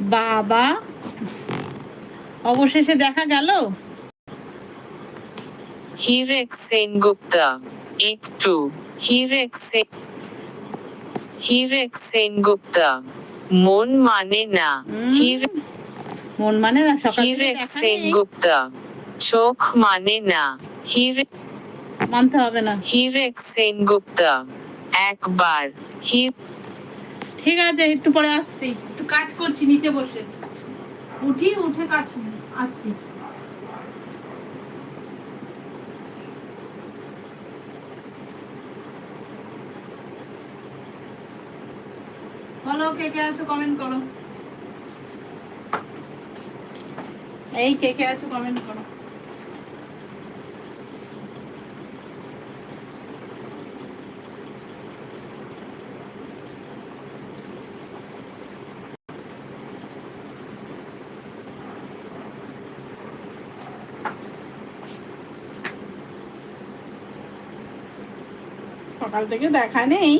বাবা। অবশেষে দেখা গেল। হিরেক সেনগুপ্তা একটু হিরেক সেন হিরেক সেনগুপ্তা মন মানে না। মন মানে না সকাল হিরেক সেনগুপ্তা চোখ মানে না। হিরেক মানতে হবে না। হিরেক সেনগুপ্তা একবার। হির ঠিক আছে একটু পরে আসছি। কাজ করছি, নিচে বসে। উঠি, উঠে কাজ আসছি। বলো, কে কে আছো? কমেন্ট করো। এই, কে কে আছো? কমেন্ট করো। সকাল থেকে দেখা নেই।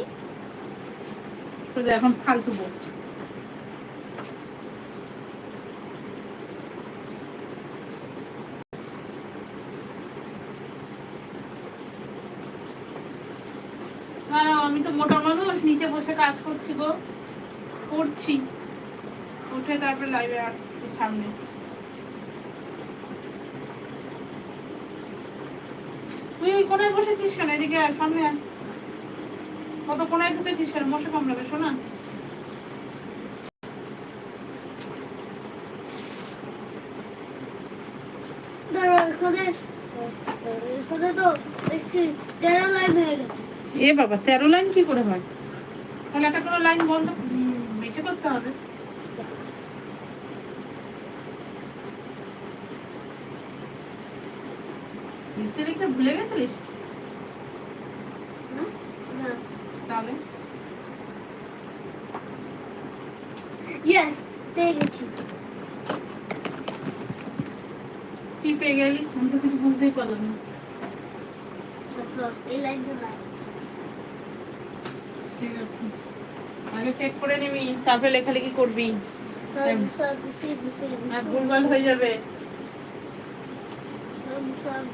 এখন ফালতু বলছে আমি তো মোটা মানুষ, নিচে বসে কাজ করছি গো। করছি। উঠে তারপরে লাইভে আসছি সামনে। তুই কোনায় বসেছিস কেন? এদিকে সামনে আয়। কত কোনায় ঢুকেছিস কেন মশা কামড়াবে শোনা? হয়ে এ বাবা তেরো লাইন কি করে হয়? তাহলে একটা কোনো লাইন বন্ধ বেশি করতে হবে। লিখতে লিখতে ভুলে গেছিলিস না তাহলে ইয়েস পেয়ে গেছি কি পেয়ে গেলি? আমি তো কিছু বুঝতেই পারলাম না। বাস, বাস, এই লাইনটা না ঠিক আছে। আগে চেক করে নিবি তারপরে লেখালেখি করবি। আর ভুলভাল হয়ে যাবে। সব সব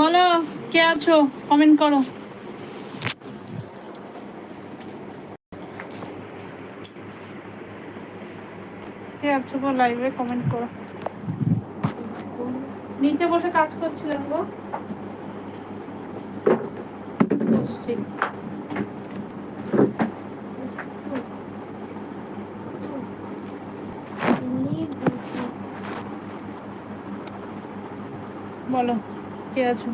বলো, কে আছো? কমেন্ট করো। কে আছো গো লাইভে কমেন্ট করো। নিচে বসে কাজ করছিলাম গো। বলো। কে আছো?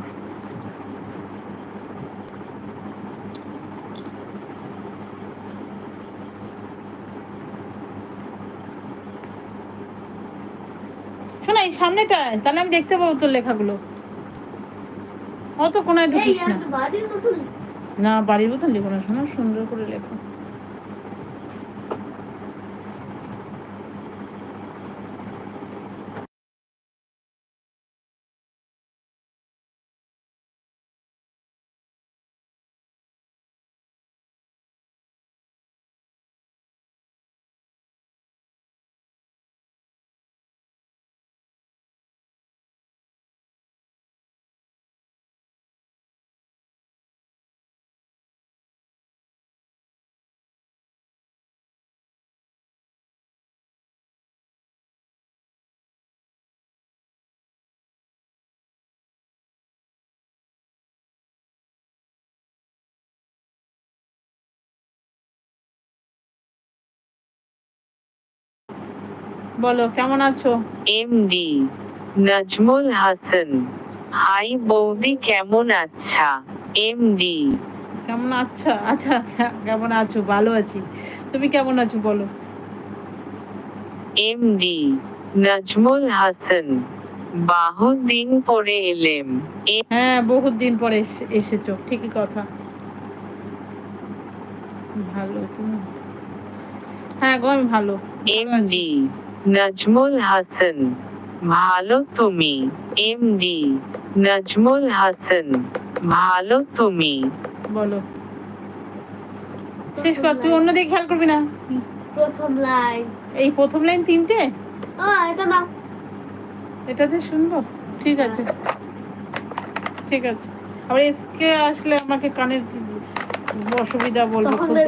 শোনা এই সামনেটায় তাহলে আমি দেখতে পাবো তোর লেখাগুলো। অত কোনায় এই ঢুকিস না। না বাড়ির মতন লিখো না শোনা সুন্দর করে লেখো। বলো কেমন আছো? এমডি নাজমুল হাসান। হাই বৌদি কেমন আচ্ছা এমডি। কেমন আছো? আচ্ছা কেমন আছো? ভালো আছি। তুমি কেমন আছো বলো? এমডি নাজমুল হাসান। বাহুদিন পরে এলেম। হ্যাঁ বহুত দিন পরে এসে- এসেছ। ঠিকই কথা। ভালো তুমি? হ্যাঁ গো আমি ভালো। এমডি নাজমুল হাসান। ভালো তুমি। এমডি। নাজমুল হাসান। ভালো তুমি। বলো। শেষ কর তুই অন্যদিকে খেয়াল করবি না। প্রথম লাইন। এই প্রথম লাইন তিনটে? ও এটা না এটাতে শুনব? ঠিক আছে। ঠিক আছে। আবার এসকে আসলে আমাকে কানের অসুবিধা বলবে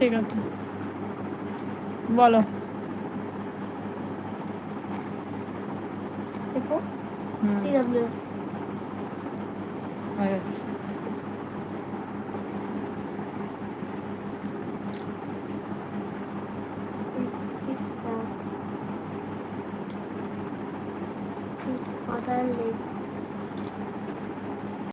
ঠিক আছে। বলো দেখো হুম, টিডব্লিউএস হয়ে